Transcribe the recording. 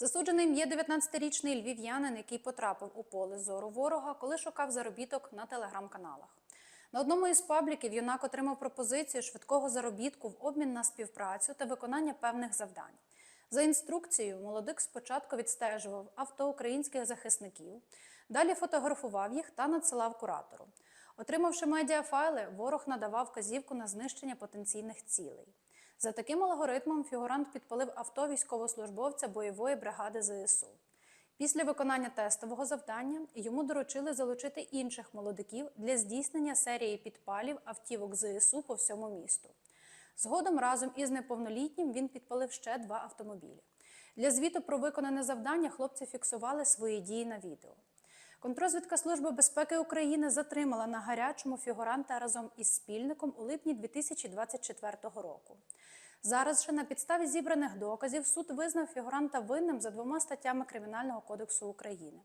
Засудженим є 19-річний львів'янин, який потрапив у поле зору ворога, коли шукав заробіток на телеграм-каналах. На одному із пабліків юнак отримав пропозицію швидкого заробітку в обмін на співпрацю та виконання певних завдань. За інструкцією, молодик спочатку відстежував авто українських захисників, далі фотографував їх та надсилав куратору. Отримавши медіафайли, ворог надавав вказівку на знищення потенційних цілей. За таким алгоритмом фігурант підпалив авто військовослужбовця бойової бригади ЗСУ. Після виконання тестового завдання йому доручили залучити інших молодиків для здійснення серії підпалів автівок ЗСУ по всьому місту. Згодом разом із неповнолітнім він підпалив ще два автомобілі. Для звіту про виконане завдання хлопці фіксували свої дії на відео. Контрозвідка Служби безпеки України затримала на гарячому фігуранта разом із спільником у липні 2024 року. Зараз же на підставі зібраних доказів суд визнав фігуранта винним за двома статтями Кримінального кодексу України.